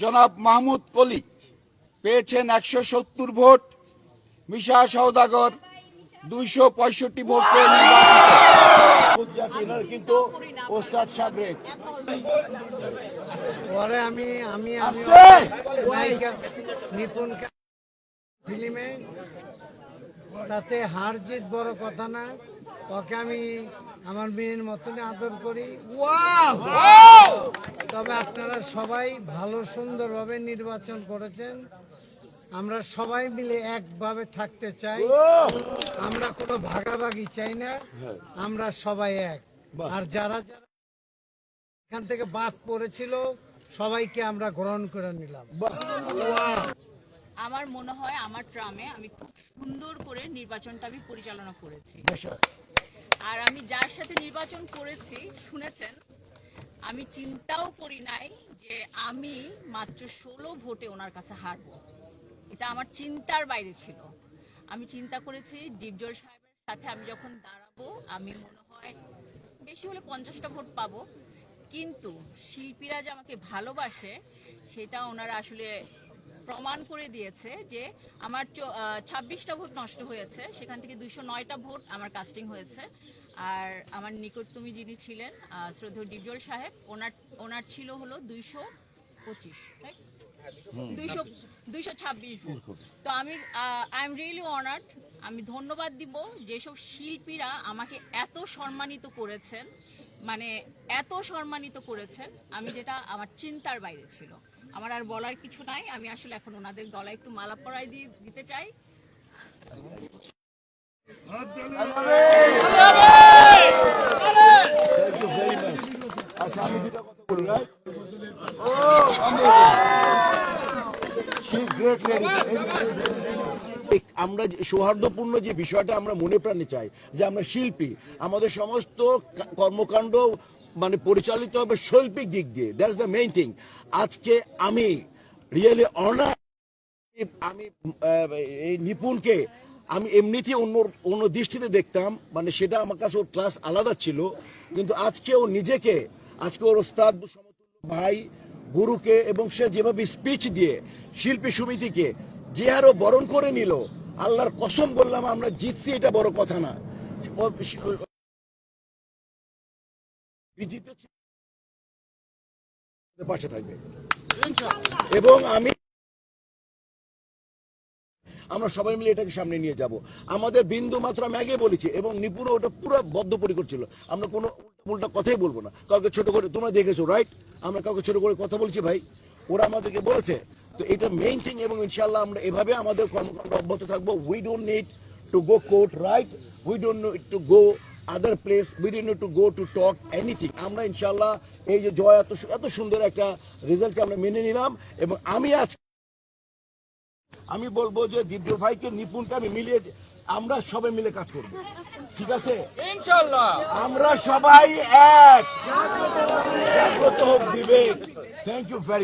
জনাব মাহমুদ কলি পেয়েছেন একশো সত্তর ভোট মিশা সৌদাগর দুইশো পঁয়ষট্টি ভোট পেয়ে নির্বাচিত। বলতে যাচ্ছি, এনারা কিন্তু ওস্তাদ সাগরেদ পরে আমি আমি নিপুণ ফিল্মে। তাতে হার জিত বড় কথা না ওকে আমি আমার মেয়ের মতন আদর করি। তবে আপনারা সবাই ভালো সুন্দরভাবে নির্বাচন করেছেন। আমরা সবাই মিলে একভাবে থাকতে চাই। আমরা কোনো ভাগাভাগি চাই না। আমরা সবাই এক। আর যারা যারা এখান থেকে বাদ পড়েছিল সবাইকে আমরা গ্রহণ করে নিলাম। আমার মনে হয় আমার ট্রামে আমি খুব সুন্দর করে নির্বাচনটা আমি পরিচালনা করেছি। আর আমি যার সাথে নির্বাচন করেছি শুনেছেন আমি চিন্তাও করি নাই যে আমি মাত্র ষোলো ভোটে ওনার কাছে হারবো। এটা আমার চিন্তার বাইরে ছিল। আমি চিন্তা করেছি ডিপজল সাহেবের সাথে আমি যখন দাঁড়াবো আমি মনে হয় বেশি হলে পঞ্চাশটা ভোট পাবো। কিন্তু শিল্পীরা যে আমাকে ভালোবাসে সেটা ওনারা আসলে প্রমাণ করে দিয়েছে যে আমার ছাব্বিশটা ভোট নষ্ট হয়েছে সেখান থেকে দুইশো নয়টা ভোট আমার কাস্টিং হয়েছে। আর আমার নিকটতমী যিনি ছিলেন শ্রদ্ধেয় ডিপজল সাহেব ওনার ওনার ছিল হলো দুইশো পঁচিশ দুইশো দুইশো ছাব্বিশ ভোট। তো আমি আই এম রিয়েলি অনার্ড আমি ধন্যবাদ দিব যেসব শিল্পীরা আমাকে এত সম্মানিত করেছেন মানে এত সম্মানিত করেছেন আমি যেটা আমার চিন্তার বাইরে ছিল আমার আর বলার কিছু নাই আমি আসলে এখন ওনাদের গলায় একটু মালা পরাই দিয়ে দিতে চাই Thank you very much. আচ্ছা আমি দুটা কথা বলি right? She is great lady. আমরা সৌহার্দ্যপূর্ণ যে বিষয়টা আমরা মনে প্রাণে চাই, যে আমরা শিল্পী, আমাদের সমস্ত কর্মকাণ্ড মানে পরিচালিত হবে শৈল্পিক দিক দিয়ে। দ্যাটস দ্য মেইন থিং আজকে আমি রিয়েলি অনার আমি এই নিপুণকে আমি এমনিতে অন্য অন্য দৃষ্টিতে দেখতাম মানে সেটা আমার কাছে ওর ক্লাস আলাদা ছিল, কিন্তু আজকে ও নিজেকে, আজকে ওর ওস্তাদ ভাই, গুরুকে এবং সে যেভাবে স্পিচ দিয়ে শিল্পী সমিতিকে যে হারও বরণ করে নিল, আল্লাহর কসম বললাম, আমরা জিতছি, এটা বড় কথা না। পাশে থাকবে। এবং আমি আমরা সবাই মিলে এটাকে সামনে নিয়ে যাব। আমাদের বিন্দু মাত্র আমি আগে বলেছি, এবং নিপুণ ওটা পুরো বদ্ধপরিকর ছিল। আমরা কোনো উল্টা কথাই বলব না। কাউকে ছোট করে তোমরা দেখেছ রাইট আমরা কাউকে ছোট করে কথা বলছি, ভাই। ওরা আমাদেরকে বলেছে তো এটা মেইন থিং এবং ইনশাল্লাহ আমরা এভাবে আমাদের কর্মকাণ্ড অব্যাহত থাকব। We don't need to go court right we don't need to go other place we don't need to go to talk anything আমরা ইনশাল্লাহ এই যে জয় এত এত সুন্দর একটা রেজাল্টকে আমরা মেনে নিলাম এবং আমি আজ আমি বলব যে দিব্য ভাইকে নিপুণকে আমি মিলিয়ে আমরা সবাই মিলে কাজ করব। ঠিক আছে? আমরা সবাই এক। জাগ্রত হোক বিবেক। Thank you very much